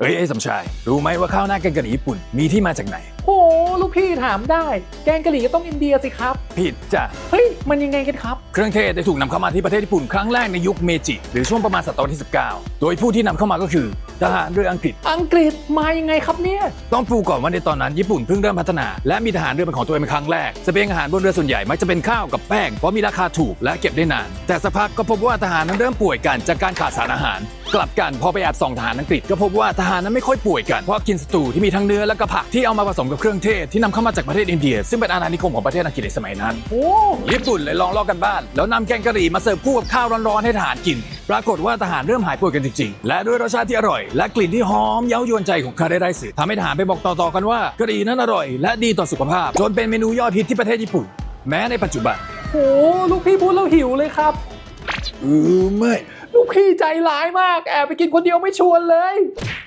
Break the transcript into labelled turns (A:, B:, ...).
A: เอ้ยไอ้สมชาย รู้ไหมว่าข้าวหน้าแกงกะหรี่ญี่ปุ่นมีที่มาจากไหน
B: โหลูกพี่ถามได้ แกงกะหรี่ก็ต้องอินเดียสิครับ
A: ผิดจ้ะ
B: เฮ้ย มันยังไงกันครับ
A: เครื่องเทศได้ถูกนำเข้ามาที่ประเทศญี่ปุ่นครั้งแรกในยุคเมจิ หรือช่วงประมาณศตวรรษที่ 19 โดยผู้ที่นำเข้ามาก็คือทหารเรืออังกฤษ
B: อังกฤษมายังไงครับเนี่ย
A: ต้องปูก่อนว่าในตอนนั้นญี่ปุ่นเพิ่งเริ่มพัฒนา และมีทหารเรือเป็นของตัวเองเป็นครั้งแรกสเสบียงอาหารบนเรือส่วนใหญ่มักจะเป็นข้าวกับแป้งเพราะมีราคาถูกและเก็บได้นาน แต่สักพักก็พบว่าทหารนั้นเริ่มป่วยกันจากการขาดสารอาหาร กลับกันพอไปแอบส่องทหารอังกฤษก็พบว่าทหารนั้นไม่ค่อยป่วยกันเพราะกินสตูที่มีทั้งเนื้อและก็ผักที่เอามาผสมกับเครื่องเทศที่นำเข้ามาจากประเทศอินเดีย ซึ่งเป็นอาณานิคมของประเทศอังกฤษในสมัยนั้น
B: โอ้
A: ญี่ปุ่นเลยลองลอกกันบ้านแล้วนำแกงกะหรี่มาเสิร์ฟคู่กับข้าวร้อนๆให้ทหารกิน ปรากฏว่าทหารเริ่มหายป่วยกันจริงๆ และด้วยรสชาติที่อร่อย และกลิ่นที่หอมเย้ายวนใจของคาเรไรสึทำให้ทหารไปบอกต่อๆกันว่ากะหรี่นั้นอร่อย และดีต่อสุขภาพ จนเป็นเมนูยอดฮิตที่ประเทศญี่ปุ่น แม้ในปัจจุบัน
B: โหลูกพี่พูดแล้วหิวเลยครับ
A: เออไม่
B: ลูกพี่ใจร้ายมาก แอบไปกินคนเดียวไม่ชวนเลย